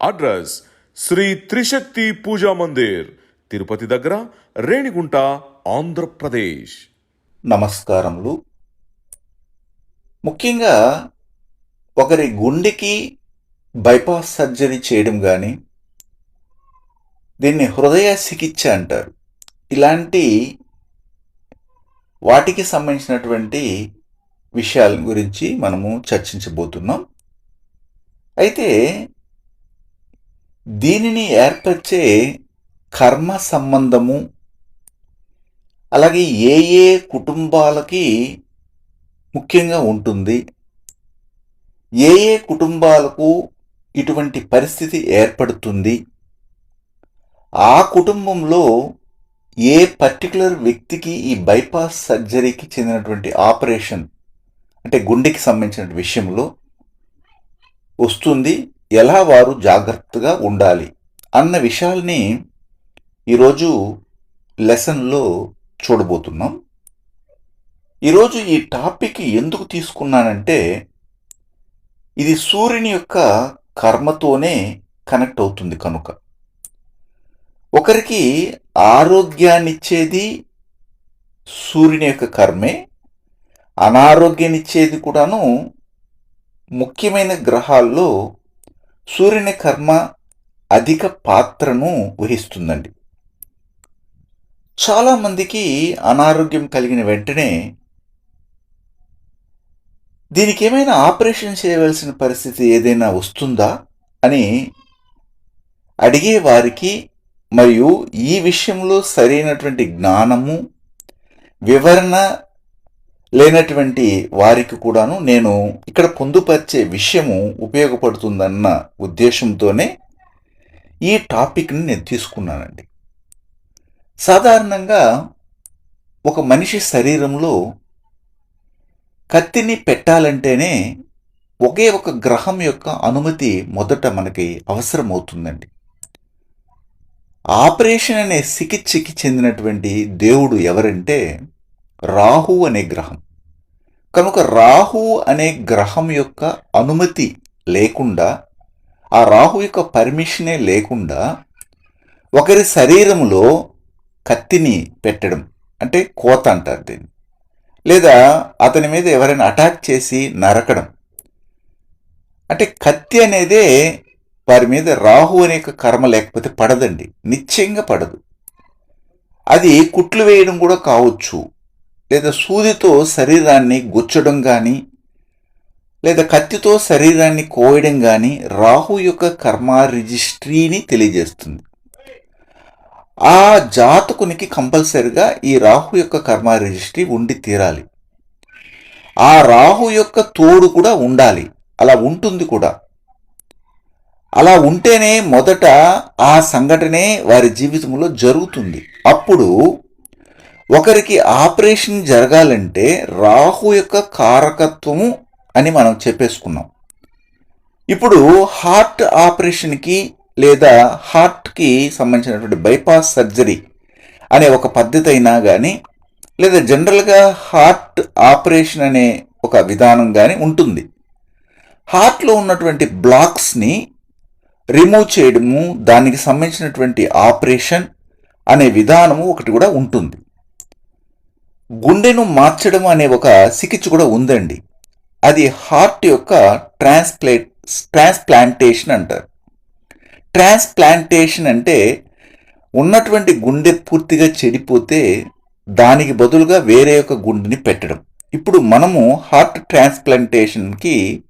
Address Shri Trishakti Puja Mandir Tirupati దగ్గర రేణిగుంట ఆంధ్రప్రదేశ్. నమస్కారములు. ముఖ్యంగా ఒకరి గుండెకి బైపాస్ సర్జరీ చేయడం కానీ దీన్ని హృదయ చికిత్స అంటారు. ఇలాంటి వాటికి సంబంధించినటువంటి విషయాల గురించి మనము చర్చించబోతున్నాం. అయితే దీనిని ఏర్పరిచే కర్మ సంబంధము అలాగే ఏ ఏ కుటుంబాలకి ముఖ్యంగా ఉంటుంది. ఏ ఏ కుటుంబాలకు ఇటువంటి పరిస్థితి ఏర్పడుతుంది. ఆ కుటుంబంలో ఏ పర్టికులర్ వ్యక్తికి ఈ బైపాస్ సర్జరీకి చెందినటువంటి ఆపరేషన్ అంటే గుండెకి సంబంధించిన విషయంలో వస్తుంది. ఎలా వారు జాగ్రత్తగా ఉండాలి అన్న విషయాల్ని ఈరోజు లెసన్లో చూడబోతున్నాం. ఈరోజు ఈ టాపిక్ ఎందుకు తీసుకున్నానంటే ఇది సూర్యుని యొక్క కర్మతోనే కనెక్ట్ అవుతుంది కనుక. ఒకరికి ఆరోగ్యాన్నిచ్చేది సూర్యుని యొక్క కర్మే అనారోగ్యాన్నిచ్చేది కూడాను ముఖ్యమైన గ్రహాల్లో సూర్యుని కర్మ అధిక పాత్రను వహిస్తుందండి. చాలామందికి అనారోగ్యం కలిగిన వెంటనే దీనికి ఏమైనా ఆపరేషన్ చేయవలసిన పరిస్థితి ఏదైనా వస్తుందా అని అడిగే వారికి మరియు ఈ విషయంలో సరైనటువంటి జ్ఞానము వివరణ లేనటువంటి వారికి కూడాను నేను ఇక్కడ పొందుపరిచే విషయము ఉపయోగపడుతుందన్న ఉద్దేశంతోనే ఈ టాపిక్ని నేను తీసుకున్నానండి. సాధారణంగా ఒక మనిషి శరీరంలో కత్తిని పెట్టాలంటేనే ఒకే ఒక గ్రహం యొక్క అనుమతి మొదట మనకి అవసరమవుతుందండి. ఆపరేషన్ అనే చికిత్సకి చెందినటువంటి దేవుడు ఎవరంటే రాహు అనే గ్రహం. కనుక రాహు అనే గ్రహం యొక్క అనుమతి లేకుండా ఆ రాహు యొక్క పర్మిషనే లేకుండా ఒకరి శరీరంలో కత్తిని పెట్టడం అంటే కోత అంటారు దీన్ని. లేదా అతని మీద ఎవరైనా అటాక్ చేసి నరకడం. అంటే కత్తి అనేదే వారి మీద రాహు అనే ఒక కర్మ లేకపోతే పడదండి. నిశ్చయంగా పడదు. అది కుట్లు వేయడం కూడా కావచ్చు. లేదా సూదితో శరీరాన్ని గుచ్చడం కానీ లేదా కత్తితో శరీరాన్ని కోయడం కానీ రాహు యొక్క కర్మ రిజిస్ట్రీని తెలియజేస్తుంది. ఆ జాతకునికి కంపల్సరిగా ఈ రాహు యొక్క కర్మ రిజిస్ట్రీ ఉండి తీరాలి. ఆ రాహు యొక్క తోడు కూడా ఉండాలి. అలా ఉంటుంది కూడా. అలా ఉంటేనే మొదట ఆ సంఘటనే వారి జీవితంలో జరుగుతుంది. అప్పుడు ఒకరికి ఆపరేషన్ జరగాలంటే రాహు యొక్క కారకత్వము అని మనం చెప్పేసుకున్నాం. ఇప్పుడు హార్ట్ ఆపరేషన్కి లేదా హార్ట్కి సంబంధించినటువంటి బైపాస్ సర్జరీ అనే ఒక పద్ధతి అయినా కానీ లేదా జనరల్గా హార్ట్ ఆపరేషన్ అనే ఒక విధానం కానీ ఉంటుంది. హార్ట్లో ఉన్నటువంటి బ్లాక్స్ని రిమూవ్ చేయడము దానికి సంబంధించినటువంటి ఆపరేషన్ అనే విధానము ఒకటి కూడా ఉంటుంది. గుండెను మార్చడం అనే ఒక చికిత్స కూడా ఉందండి. అది హార్ట్ యొక్క ట్రాన్స్ప్లేట్ ట్రాన్స్ప్లాంటేషన్ అంటారు. ట్రాన్స్ప్లాంటేషన్ అంటే ఉన్నటువంటి గుండె పూర్తిగా చెడిపోతే దానికి బదులుగా వేరే ఒక గుండెని పెట్టడం. ఇప్పుడు మనము హార్ట్ ట్రాన్స్ప్లాంటేషన్కి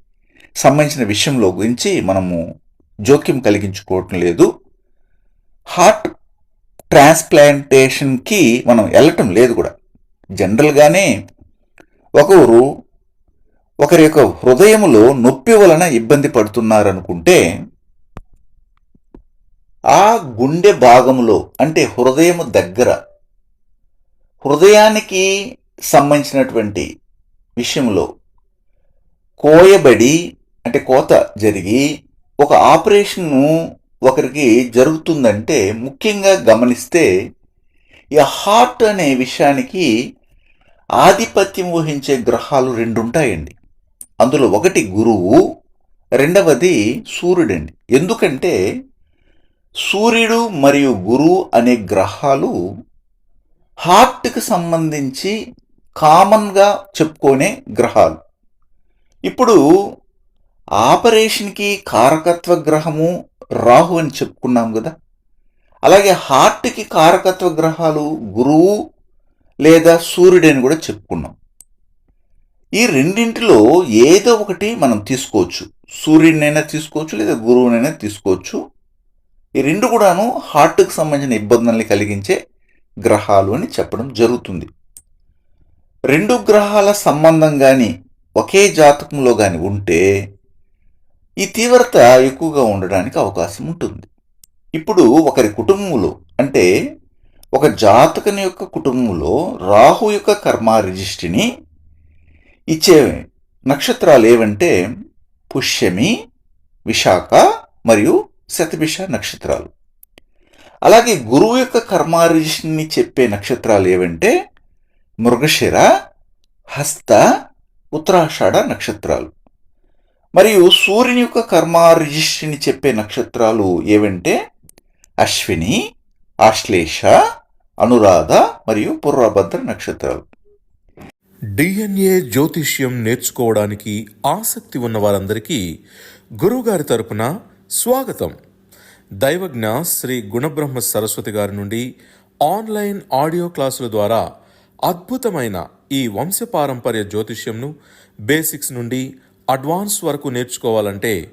సంబంధించిన విషయంలో గురించి మనము జోక్యం కలిగించుకోవటం లేదు. హార్ట్ ట్రాన్స్ప్లాంటేషన్కి మనం వెళ్ళటం లేదు కూడా. జనరల్గానే ఒకరు ఒకరి యొక్క హృదయములో నొప్పి వలన ఇబ్బంది పడుతున్నారనుకుంటే ఆ గుండె భాగంలో అంటే హృదయము దగ్గర హృదయానికి సంబంధించినటువంటి విషయంలో కోయబడి అంటే కోత జరిగి ఒక ఆపరేషన్ను ఒకరికి జరుగుతుందంటే ముఖ్యంగా గమనిస్తే ఈ హార్ట్ అనే విషయానికి ఆధిపత్యం వహించే గ్రహాలు రెండు ఉంటాయండి అందులో ఒకటి గురువు రెండవది సూర్యుడండి. ఎందుకంటే సూర్యుడు మరియు గురువు అనే గ్రహాలు హార్ట్కి సంబంధించి కామన్గా చెప్పుకునే గ్రహాలు. ఇప్పుడు ఆపరేషన్కి కారకత్వ గ్రహము రాహు అని చెప్పుకున్నాం కదా అలాగే హార్ట్కి కారకత్వ గ్రహాలు గురువు లేదా సూర్యుడు అని కూడా చెప్పుకున్నాం. ఈ రెండింటిలో ఏదో ఒకటి మనం తీసుకోవచ్చు. సూర్యుడినైనా తీసుకోవచ్చు లేదా గురువునైనా తీసుకోవచ్చు. ఈ రెండు కూడాను హార్ట్కి సంబంధించిన ఇబ్బందుల్ని కలిగించే గ్రహాలు అని చెప్పడం జరుగుతుంది. రెండు గ్రహాల సంబంధం కానీ ఒకే జాతకంలో కానీ ఉంటే ఈ తీవ్రత ఎక్కువగా ఉండడానికి అవకాశం ఉంటుంది. ఇప్పుడు ఒకరి కుటుంబంలో అంటే ఒక జాతకని యొక్క కుటుంబంలో రాహు యొక్క కర్మ రిజిస్ట్రీని ఇచ్చే నక్షత్రాలు ఏవంటే పుష్యమి విశాఖ మరియు శతభిష నక్షత్రాలు. అలాగే గురువు యొక్క కర్మ రిజిస్ట్రీని చెప్పే నక్షత్రాలు ఏవంటే మృగశిర హస్త ఉత్తరాషాఢ నక్షత్రాలు. మరియు సూర్యుని యొక్క కర్మ రిజిస్ట్రీని చెప్పే నక్షత్రాలు ఏవంటే అశ్విని ఆశ్లేష అనురాధ మరియు పుర్రభద్ర నక్షత్రాలు. డిఎన్ఏ జ్యోతిష్యం నేర్చుకోవడానికి ఆసక్తి ఉన్న వారందరికీ గురువుగారి తరపున స్వాగతం. దైవజ్ఞ శ్రీ గుణబ్రహ్మ సరస్వతి గారి నుండి ఆన్లైన్ ఆడియో క్లాసుల ద్వారా అద్భుతమైన ఈ వంశపారంపర్య జ్యోతిష్యంను బేసిక్స్ నుండి అడ్వాన్స్ వరకు నేర్చుకోవాలంటే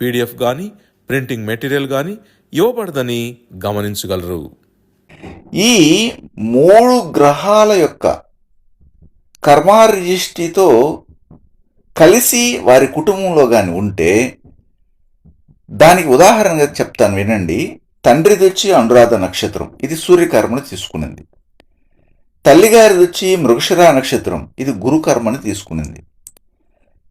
పీడిఎఫ్ కానీ ప్రింటింగ్ మెటీరియల్ కానీ ఇవ్వబడదని గమనించగలరు. ఈ మూడు గ్రహాల యొక్క కర్మ కలిసి వారి కుటుంబంలో కానీ ఉంటే దానికి ఉదాహరణగా చెప్తాను వినండి. తండ్రిది వచ్చి అనురాధ నక్షత్రం. ఇది సూర్యకర్మను తీసుకునింది. తల్లిగారిది వచ్చి మృగశిరా నక్షత్రం. ఇది గురుకర్మని తీసుకునింది.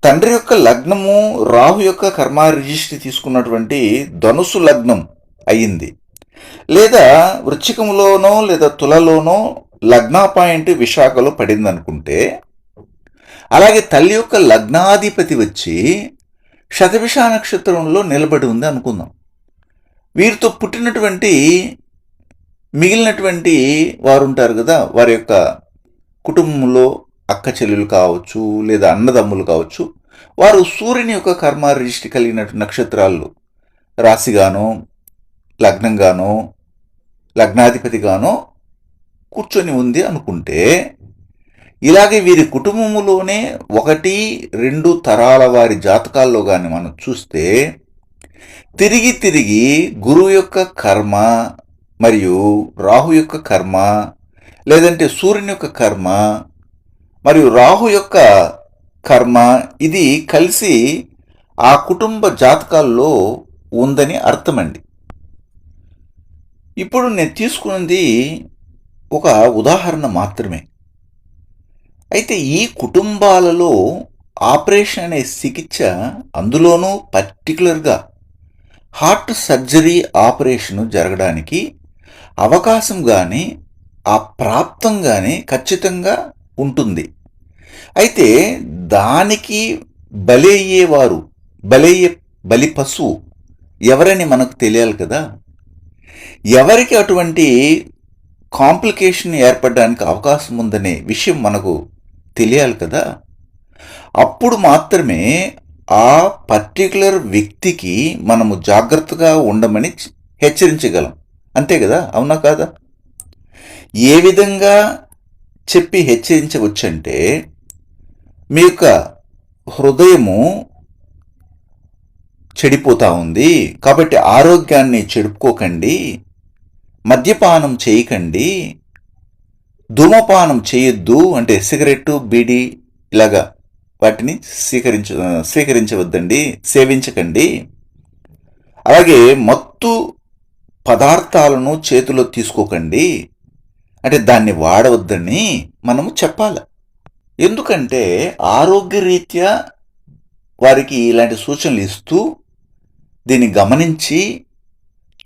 తండ్రి యొక్క లగ్నము రాహు యొక్క కర్మ రిజిస్ట్రీ తీసుకున్నటువంటి ధనుసు లగ్నం అయ్యింది. లేదా వృచ్చికంలోనో లేదా తులలోనో లగ్నా పాయింట్ విశాఖలో పడింది అనుకుంటే అలాగే తల్లి యొక్క లగ్నాధిపతి వచ్చి శతభిష నక్షత్రంలో నిలబడి ఉంది అనుకుందాం. వీరితో పుట్టినటువంటి మిగిలినటువంటి వారు ఉంటారు కదా వారి యొక్క కుటుంబంలో అక్క చెల్లెలు కావచ్చు లేదా అన్నదమ్ములు కావచ్చు వారు సూర్యుని యొక్క కర్మ రిజిస్ట్రీ కలిగిన నక్షత్రాలు రాశిగానో లగ్నంగానో లగ్నాధిపతిగానో కూర్చొని ఉంది అనుకుంటే ఇలాగే వీరి కుటుంబములోనే ఒకటి రెండు తరాల వారి జాతకాల్లో కానీ మనం చూస్తే తిరిగి తిరిగి గురువు యొక్క కర్మ మరియు రాహు యొక్క కర్మ లేదంటే సూర్యుని యొక్క కర్మ మరియు రాహు యొక్క కర్మ ఇది కలిసి ఆ కుటుంబ జాతకాల్లో ఉందని అర్థమండి. ఇప్పుడు నేను తీసుకున్నది ఒక ఉదాహరణ మాత్రమే. అయితే ఈ కుటుంబాలలో ఆపరేషన్ అనే చికిత్స అందులోనూ పర్టికులర్గా హార్ట్ సర్జరీ ఆపరేషన్ జరగడానికి అవకాశం కానీ ఆ ప్రాప్తం కానీ ఖచ్చితంగా ఉంటుంది. అయితే దానికి బలయ్యేవారు బలయ్యే బలి పశువు ఎవరని మనకు తెలియాలి కదా? ఎవరికి అటువంటి కాంప్లికేషన్ ఏర్పడడానికి అవకాశం ఉందనే విషయం మనకు తెలియాలి కదా? అప్పుడు మాత్రమే ఆ పర్టికులర్ వ్యక్తికి మనము జాగ్రత్తగా ఉండమని హెచ్చరించగలం. అంతే కదా? అవునా కాదా? ఏ విధంగా చెప్పి హెచ్చరించవచ్చంటే మీ యొక్క హృదయము చెడిపోతా ఉంది. కాబట్టి ఆరోగ్యాన్ని చెడుపుకోకండి. మద్యపానం చేయకండి. ధూమపానం చేయొద్దు అంటే సిగరెట్టు బీడి ఇలాగా వాటిని స్వీకరించ స్వీకరించవద్దండి. సేవించకండి. అలాగే మత్తు పదార్థాలను చేతిలో తీసుకోకండి. అంటే దాన్ని వాడవద్దని మనము చెప్పాలి. ఎందుకంటే ఆరోగ్యరీత్యా వారికి ఇలాంటి సూచనలు ఇస్తూ దీన్ని గమనించి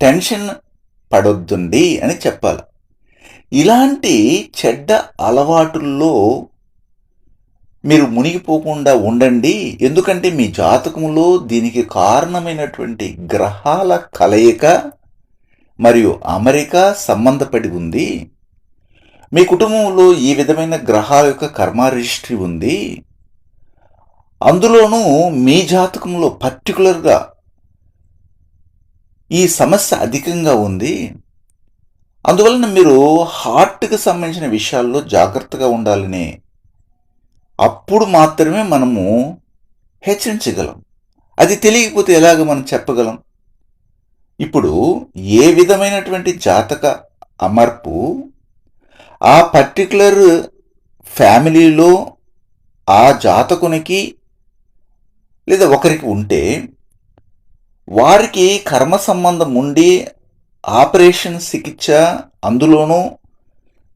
టెన్షన్ పడొద్దండి అని చెప్పాలి. ఇలాంటి చెడ్డ అలవాటుల్లో మీరు మునిగిపోకుండా ఉండండి. ఎందుకంటే మీ జాతకంలో దీనికి కారణమైనటువంటి గ్రహాల కలయిక మరియు అమెరికా సంబంధపడి ఉంది. మీ కుటుంబంలో ఈ విధమైన గ్రహాల యొక్క కర్మ రిజిస్ట్రీ ఉంది. అందులోనూ మీ జాతకంలో పర్టికులర్గా ఈ సమస్య అధికంగా ఉంది. అందువలన మీరు హార్ట్కి సంబంధించిన విషయాల్లో జాగ్రత్తగా ఉండాలని అప్పుడు మాత్రమే మనము హెచ్చరించగలం. అది తెలియకపోతే ఎలాగ మనం చెప్పగలం? ఇప్పుడు ఏ విధమైనటువంటి జాతక అమర్పు ఆ పర్టికులర్ ఫ్యామిలీలో ఆ జాతకునికి లేదా ఒకరికి ఉంటే వారికి కర్మ సంబంధం ఉండి ఆపరేషన్ చికిత్స అందులోనూ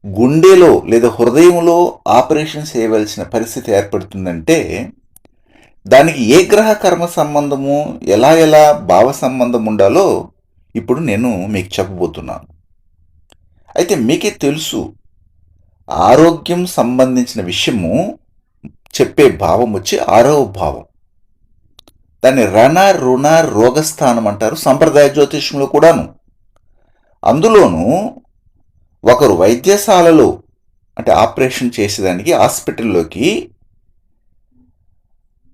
గుండెలో లేదా హృదయంలో ఆపరేషన్ చేయవలసిన పరిస్థితి ఏర్పడుతుందంటే దానికి ఏ గ్రహ కర్మ సంబంధము ఎలా ఎలా భావ సంబంధం ఉండాలో ఇప్పుడు నేను మీకు చెప్పబోతున్నాను. అయితే మీకే తెలుసు ఆరోగ్యం సంబంధించిన విషయము చెప్పే భావం వచ్చి ఆరవ భావం. దాన్ని రణ రుణ రోగస్థానం అంటారు సంప్రదాయ జ్యోతిష్యంలో కూడాను. అందులోనూ ఒకరు వైద్యశాలలో అంటే ఆపరేషన్ చేసేదానికి హాస్పిటల్లోకి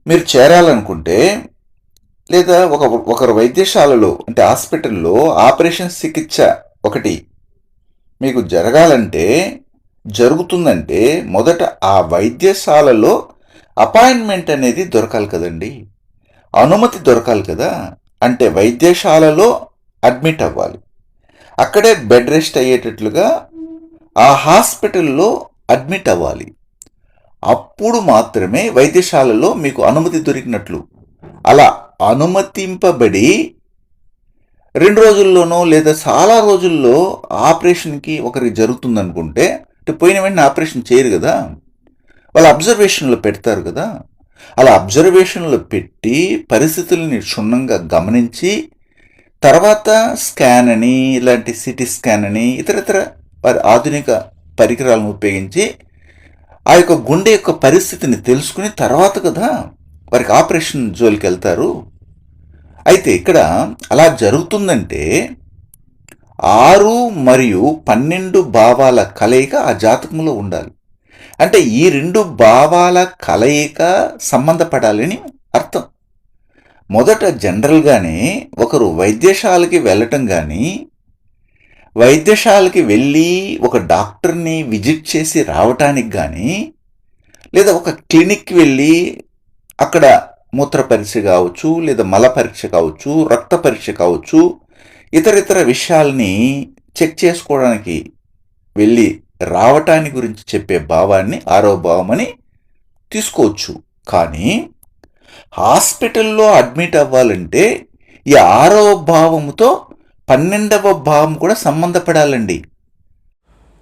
మీరు చేరాలనుకుంటే లేదా ఒక ఒకరు వైద్యశాలలో అంటే హాస్పిటల్లో ఆపరేషన్ చికిత్స ఒకటి మీకు జరగాలంటే జరుగుతుందంటే మొదట ఆ వైద్యశాలలో అపాయింట్మెంట్ అనేది దొరకాలి కదండి. అనుమతి దొరకాలి కదా. అంటే వైద్యశాలలో అడ్మిట్ అవ్వాలి. అక్కడే బెడ్ రెస్ట్ అయ్యేటట్లుగా ఆ హాస్పిటల్లో అడ్మిట్ అవ్వాలి. అప్పుడు మాత్రమే వైద్యశాలలో మీకు అనుమతి దొరికినట్లు. అలా అనుమతింపబడి రెండు రోజుల్లోనో లేదా చాలా రోజుల్లో ఆపరేషన్కి ఒకరికి జరుగుతుందనుకుంటే అంటే పోయిన వెంటనే ఆపరేషన్ చేయరు కదా. వాళ్ళు అబ్జర్వేషన్లో పెడతారు కదా. అలా అబ్జర్వేషన్లో పెట్టి పరిస్థితుల్ని క్షుణ్ణంగా గమనించి తర్వాత స్కాన్ అని ఇలాంటి సిటీ స్కాన్ అని ఇతరితర వారి ఆధునిక పరికరాలను ఉపయోగించి ఆ యొక్క గుండె యొక్క పరిస్థితిని తెలుసుకుని తర్వాత కదా వారికి ఆపరేషన్ జోలికి వెళ్తారు. అయితే ఇక్కడ అలా జరుగుతుందంటే ఆరు మరియు పన్నెండు భావాల కలయిక ఆ జాతకంలో ఉండాలి. అంటే ఈ రెండు భావాల కలయిక సంబంధపడాలని అర్థం. మొదట జనరల్గానే ఒకరు వైద్యశాలకి వెళ్ళటం కానీ వైద్యశాలకి వెళ్ళి ఒక డాక్టర్ని విజిట్ చేసి రావటానికి కానీ లేదా ఒక క్లినిక్కి వెళ్ళి అక్కడ మూత్ర పరీక్ష కావచ్చు లేదా మల పరీక్ష కావచ్చు రక్త పరీక్ష కావచ్చు ఇతరితర విషయాల్ని చెక్ చేసుకోవడానికి వెళ్ళి రావటానికి గురించి చెప్పే భావాన్ని ఆరో భావం అని తీసుకోవచ్చు. కానీ హాస్పిటల్లో అడ్మిట్ అవ్వాలంటే ఈ ఆరవ భావముతో పన్నెండవ భావం కూడా సంబంధపడాలండి.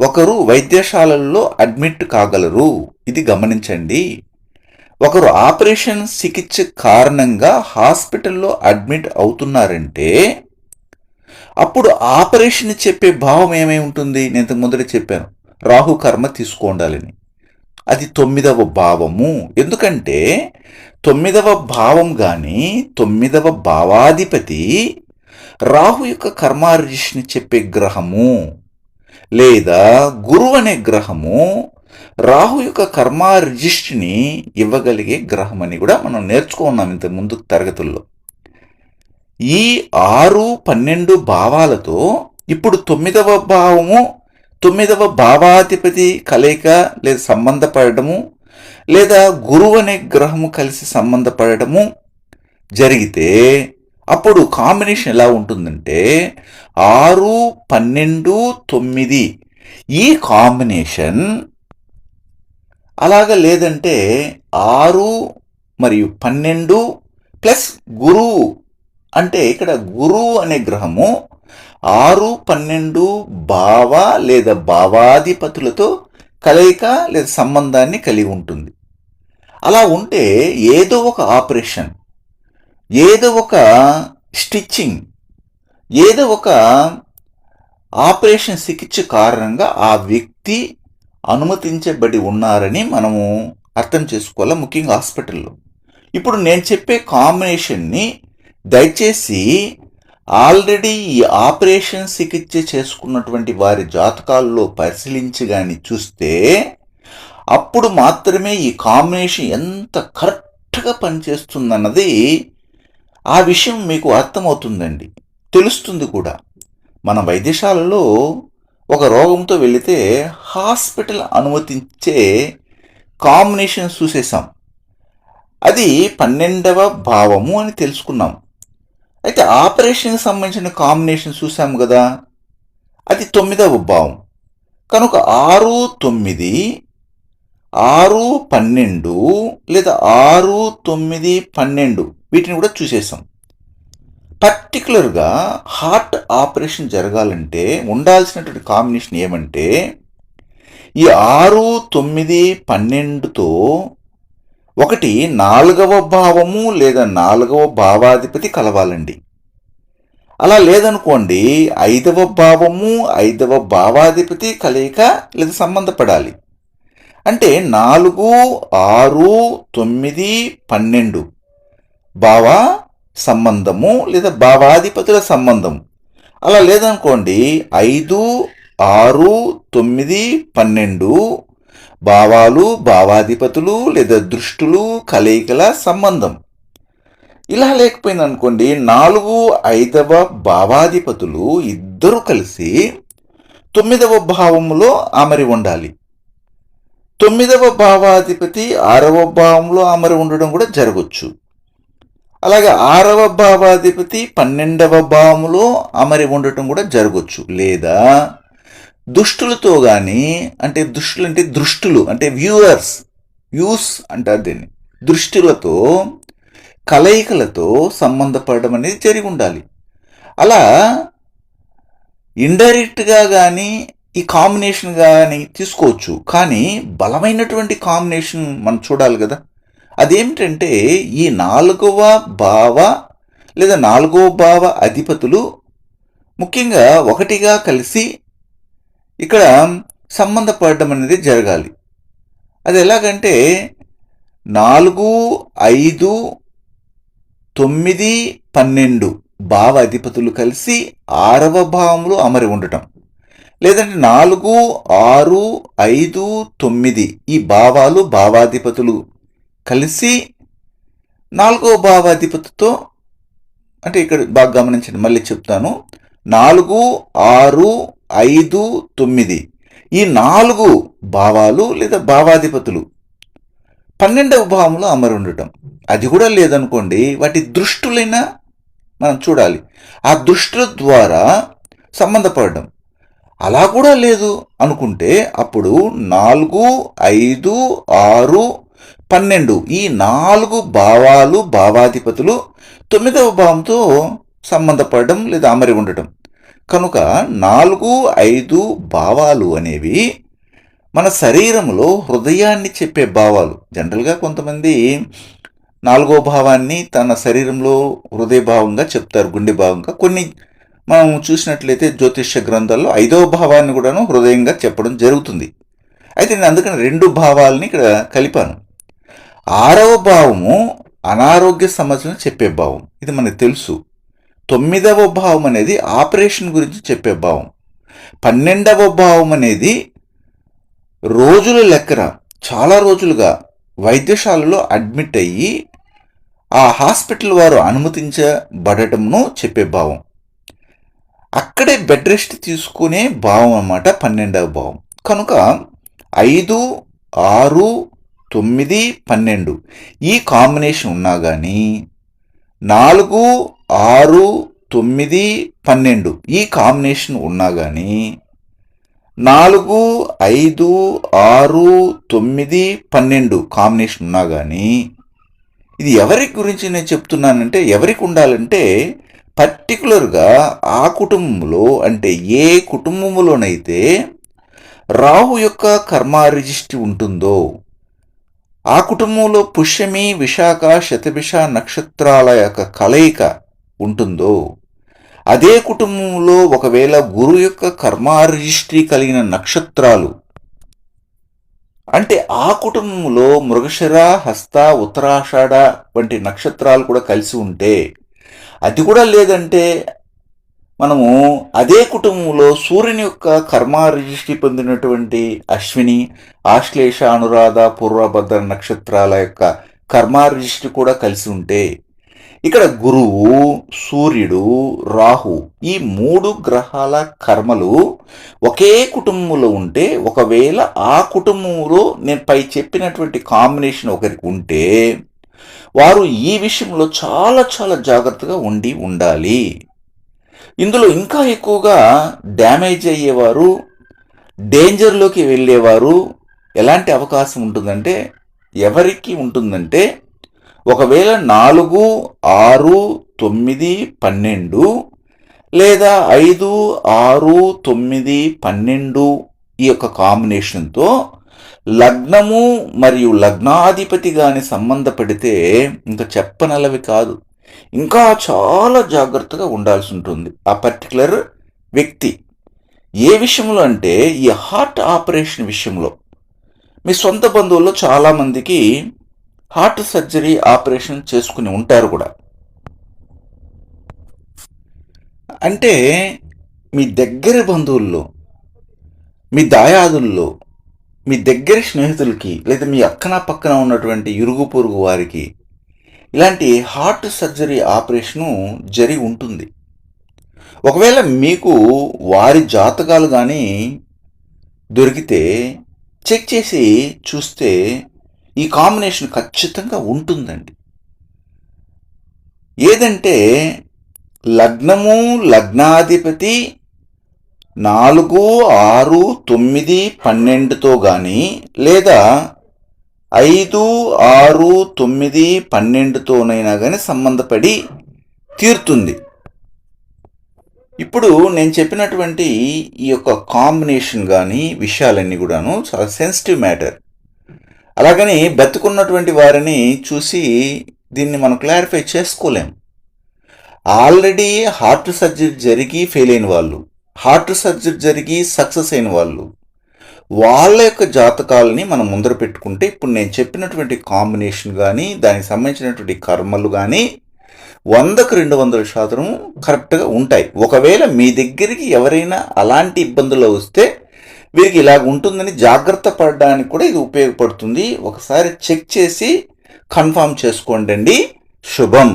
ఒకరు వైద్యశాలల్లో అడ్మిట్ కాగలరు. ఇది గమనించండి. ఒకరు ఆపరేషన్ చికిత్స కారణంగా హాస్పిటల్లో అడ్మిట్ అవుతున్నారంటే అప్పుడు ఆపరేషన్ చెప్పే భావం ఏమై ఉంటుంది? నేను ఇంతకు ముందరే చెప్పాను. రాహు కర్మ తీసుకోండాలని. అది తొమ్మిదవ భావము. ఎందుకంటే తొమ్మిదవ భావం కానీ తొమ్మిదవ భావాధిపతి రాహు యొక్క కర్మార్జిష్ని చెప్పే గ్రహము. లేదా గురువు అనే గ్రహము రాహు యొక్క కర్మ రిజిస్ట్ని ఇవ్వగలిగే గ్రహం అని కూడా మనం నేర్చుకున్నాం ఇంత ముందు తరగతుల్లో. ఈ ఆరు పన్నెండు భావాలతో ఇప్పుడు తొమ్మిదవ భావము తొమ్మిదవ భావాధిపతి కలయిక లేదా సంబంధపడము లేదా గురువు అనే గ్రహము కలిసి సంబంధపడము జరిగితే అప్పుడు కాంబినేషన్ ఎలా ఉంటుందంటే ఆరు పన్నెండు తొమ్మిది ఈ కాంబినేషన్ అలాగ లేదంటే ఆరు మరియు పన్నెండు ప్లస్ గురువు అంటే ఇక్కడ గురువు అనే గ్రహము ఆరు పన్నెండు భావ లేదా భావాధిపతులతో కలయిక లేదా సంబంధాన్ని కలిగి ఉంటుంది. అలా ఉంటే ఏదో ఒక ఆపరేషన్ ఏదో ఒక స్టిచ్చింగ్ ఏదో ఒక ఆపరేషన్ చికిత్స కారణంగా ఆ వ్యక్తి అనుమతించబడి ఉన్నారని మనము అర్థం చేసుకోవాలి ముఖ్యంగా హాస్పిటల్లో. ఇప్పుడు నేను చెప్పే కాంబినేషన్ని దయచేసి ఆల్రెడీ ఈ ఆపరేషన్ చికిత్స చేసుకున్నటువంటి వారి జాతకాల్లో పరిశీలించి కానీ చూస్తే అప్పుడు మాత్రమే ఈ కాంబినేషన్ ఎంత కరెక్ట్గా పనిచేస్తుందన్నది ఆ విషయం మీకు అర్థమవుతుందండి. తెలుస్తుంది కూడా. మన వైద్యశాలలో ఒక రోగంతో వెళితే హాస్పిటల్ అనుమతించే కాంబినేషన్ చూసేసాం అది పన్నెండవ భావము అని తెలుసుకున్నాం. అయితే ఆపరేషన్కి సంబంధించిన కాంబినేషన్ చూసాము కదా. అది తొమ్మిదవ భావం. కనుక ఆరు తొమ్మిది ఆరు పన్నెండు లేదా ఆరు తొమ్మిది పన్నెండు వీటిని కూడా చూసేసాం. పర్టికులర్గా హార్ట్ ఆపరేషన్ జరగాలంటే ఉండాల్సినటువంటి కాంబినేషన్ ఏమంటే ఈ ఆరు తొమ్మిది పన్నెండుతో ఒకటి నాలుగవ భావము లేదా నాలుగవ భావాధిపతి కలవాలండి. అలా లేదనుకోండి ఐదవ భావము ఐదవ భావాధిపతి కలయిక లేదా సంబంధపడాలి. అంటే నాలుగు ఆరు తొమ్మిది పన్నెండు భావ సంబంధము లేదా భావాధిపతుల సంబంధం అలా లేదనుకోండి ఐదు ఆరు తొమ్మిది పన్నెండు భావాలు భావాధిపతులు లేదా దృష్టులు కలయికల సంబంధం ఇలా లేకపోయింది అనుకోండి నాలుగు ఐదవ భావాధిపతులు ఇద్దరు కలిసి తొమ్మిదవ భావములో అమరి ఉండాలి. తొమ్మిదవ భావాధిపతి ఆరవ భావంలో అమరి ఉండడం కూడా జరగచ్చు. అలాగే ఆరవ భావాధిపతి పన్నెండవ భావములో అమరి ఉండటం కూడా జరగవచ్చు లేదా దుష్టులతో కానీ అంటే దుష్టులు అంటే దృష్టులు అంటే వ్యూవర్స్ వ్యూస్ అంటారు దీన్ని. దృష్టిలతో కలయికలతో సంబంధపడడం అనేది జరిగి ఉండాలి. అలా ఇండైరెక్ట్గా కానీ ఈ కాంబినేషన్ కానీ తీసుకోవచ్చు. కానీ బలమైనటువంటి కాంబినేషన్ మనం చూడాలి కదా. అదేమిటంటే ఈ నాలుగవ భావ లేదా నాలుగవ భావ అధిపతులు ముఖ్యంగా ఒకటిగా కలిసి ఇక్కడ సంబంధపడడం అనేది జరగాలి. అది ఎలాగంటే నాలుగు ఐదు తొమ్మిది పన్నెండు భావ అధిపతులు కలిసి ఆరవ భావంలో అమరి ఉండటం. లేదంటే నాలుగు ఆరు ఐదు తొమ్మిది ఈ భావాలు భావాధిపతులు కలిసి నాలుగో భావాధిపతితో అంటే ఇక్కడ బాగా గమనించండి మళ్ళీ చెప్తాను. నాలుగు ఆరు ఐదు తొమ్మిది. ఈ నాలుగు భావాలు లేదా భావాధిపతులు పన్నెండవ భావంలో అమరు ఉండటం అది కూడా లేదనుకోండి వాటి దృష్టులైనా మనం చూడాలి. ఆ దృష్టుల ద్వారా సంబంధపడడం. అలా కూడా లేదు అనుకుంటే అప్పుడు నాలుగు ఐదు ఆరు పన్నెండు. ఈ నాలుగు భావాలు భావాధిపతులు తొమ్మిదవ భావంతో సంబంధపడడం లేదా అమరి ఉండటం. కనుక నాలుగు ఐదు భావాలు అనేవి మన శరీరంలో హృదయాన్ని చెప్పే భావాలు. జనరల్గా కొంతమంది నాలుగో భావాన్ని తన శరీరంలో హృదయ భావంగా చెప్తారు గుండె భావంగా. కొన్ని మనం చూసినట్లయితే జ్యోతిష్య గ్రంథాల్లో ఐదవ భావాన్ని కూడాను హృదయంగా చెప్పడం జరుగుతుంది. అయితే నేను అందుకని రెండు భావాలని ఇక్కడ కలిపాను. ఆరవ భావము అనారోగ్య సమస్యలను చెప్పే భావం. ఇది మనకు తెలుసు. తొమ్మిదవ భావం అనేది ఆపరేషన్ గురించి చెప్పే భావం. పన్నెండవ భావం అనేది రోజుల లెక్కన చాలా రోజులుగా వైద్యశాలలో అడ్మిట్ అయ్యి ఆ హాస్పిటల్ వారు అనుమతించబడటంను చెప్పే భావం. అక్కడే బెడ్ రెస్ట్ తీసుకునే భావం అన్నమాట పన్నెండవ భావం. కనుక ఐదు ఆరు తొమ్మిది పన్నెండు. ఈ కాంబినేషన్ ఉన్నా కానీ నాలుగు ఆరు తొమ్మిది పన్నెండు. ఈ కాంబినేషన్ ఉన్నా కానీ నాలుగు ఐదు ఆరు తొమ్మిది పన్నెండు కాంబినేషన్ ఉన్నా కానీ ఇది ఎవరి గురించి నేను చెప్తున్నానంటే ఎవరికి ఉండాలంటే పర్టికులర్గా ఆ కుటుంబంలో అంటే ఏ కుటుంబంలోనైతే రాహు యొక్క కర్మ రిజిస్ట్రీ ఉంటుందో ఆ కుటుంబంలో పుష్యమి విశాఖ శతభిష నక్షత్రాల యొక్క కలయిక ఉంటుందో? అదే కుటుంబంలో ఒకవేళ గురు యొక్క కర్మారిజిస్ట్రీ కలిగిన నక్షత్రాలు అంటే ఆ కుటుంబంలో మృగశిర హస్త ఉత్తరాషాఢ వంటి నక్షత్రాలు కూడా కలిసి ఉంటే అది కూడా లేదంటే మనము అదే కుటుంబంలో సూర్యుని యొక్క కర్మ రిజిస్ట్రీ పొందినటువంటి అశ్విని ఆశ్లేష అనురాధ పూర్వభద్ర నక్షత్రాల యొక్క కర్మ రిజిస్ట్రీ కూడా కలిసి ఉంటే ఇక్కడ గురువు సూర్యుడు రాహు ఈ మూడు గ్రహాల కర్మలు ఒకే కుటుంబంలో ఉంటే ఒకవేళ ఆ కుటుంబంలో నేను పై చెప్పినటువంటి కాంబినేషన్ ఒకరికి ఉంటే వారు ఈ విషయంలో చాలా చాలా జాగ్రత్తగా ఉండి ఉండాలి. ఇందులో ఇంకా ఎక్కువగా డ్యామేజ్ అయ్యేవారు డేంజర్లోకి వెళ్ళేవారు ఎలాంటి అవకాశం ఉంటుందంటే ఎవరికి ఉంటుందంటే ఒకవేళ నాలుగు ఆరు తొమ్మిది పన్నెండు లేదా ఐదు ఆరు తొమ్మిది పన్నెండు ఈ యొక్క కాంబినేషన్తో లగ్నము మరియు లగ్నాధిపతి కానీ సంబంధపడితే ఇంకా చెప్పనలవి కాదు. ఇంకా చాలా జాగ్రత్తగా ఉండాల్సి ఉంటుంది. ఆ పర్టికులర్ వ్యక్తి. ఏ విషయంలో అంటే ఈ హార్ట్ ఆపరేషన్ విషయంలో. మీ సొంత బంధువుల్లో చాలామందికి హార్ట్ సర్జరీ ఆపరేషన్ చేసుకుని ఉంటారు కూడా. అంటే మీ దగ్గర బంధువుల్లో మీ దాయాదుల్లో మీ దగ్గర స్నేహితులకి లేదా మీ అక్కన పక్కన ఉన్నటువంటి ఇరుగు పొరుగు వారికి ఇలాంటి హార్ట్ సర్జరీ ఆపరేషను జరిగి ఉంటుంది. ఒకవేళ మీకు వారి జాతకాలు కానీ దొరికితే చెక్ చేసి చూస్తే ఈ కాంబినేషన్ ఖచ్చితంగా ఉంటుందండి. ఏదంటే లగ్నము లగ్నాధిపతి నాలుగు ఆరు తొమ్మిది పన్నెండుతో కానీ లేదా ఐదు ఆరు తొమ్మిది పన్నెండుతోనైనా కానీ సంబంధపడి తీరుతుంది. ఇప్పుడు నేను చెప్పినటువంటి ఈ యొక్క కాంబినేషన్ కానీ విషయాలన్నీ కూడాను చాలా సెన్సిటివ్ మ్యాటర్. అలాగని బతుకున్నటువంటి వారిని చూసి దీన్ని మనం క్లారిఫై చేసుకోలేం. ఆల్రెడీ హార్ట్ సర్జరీ జరిగి ఫెయిల్ అయిన వాళ్ళు హార్ట్ సర్జరీ జరిగి సక్సెస్ అయిన వాళ్ళు వాళ్ళ యొక్క జాతకాలని మనం ముందర పెట్టుకుంటే ఇప్పుడు నేను చెప్పినటువంటి కాంబినేషన్ కానీ దానికి సంబంధించినటువంటి కర్మలు కానీ వందకు రెండు వందల శాతం కరెక్ట్గా ఉంటాయి. ఒకవేళ మీ దగ్గరికి ఎవరైనా అలాంటి ఇబ్బందులు వస్తే వీరికి ఇలాగ ఉంటుందని జాగ్రత్త పడడానికి కూడా ఇది ఉపయోగపడుతుంది. ఒకసారి చెక్ చేసి కన్ఫామ్ చేసుకోండి అండి శుభం.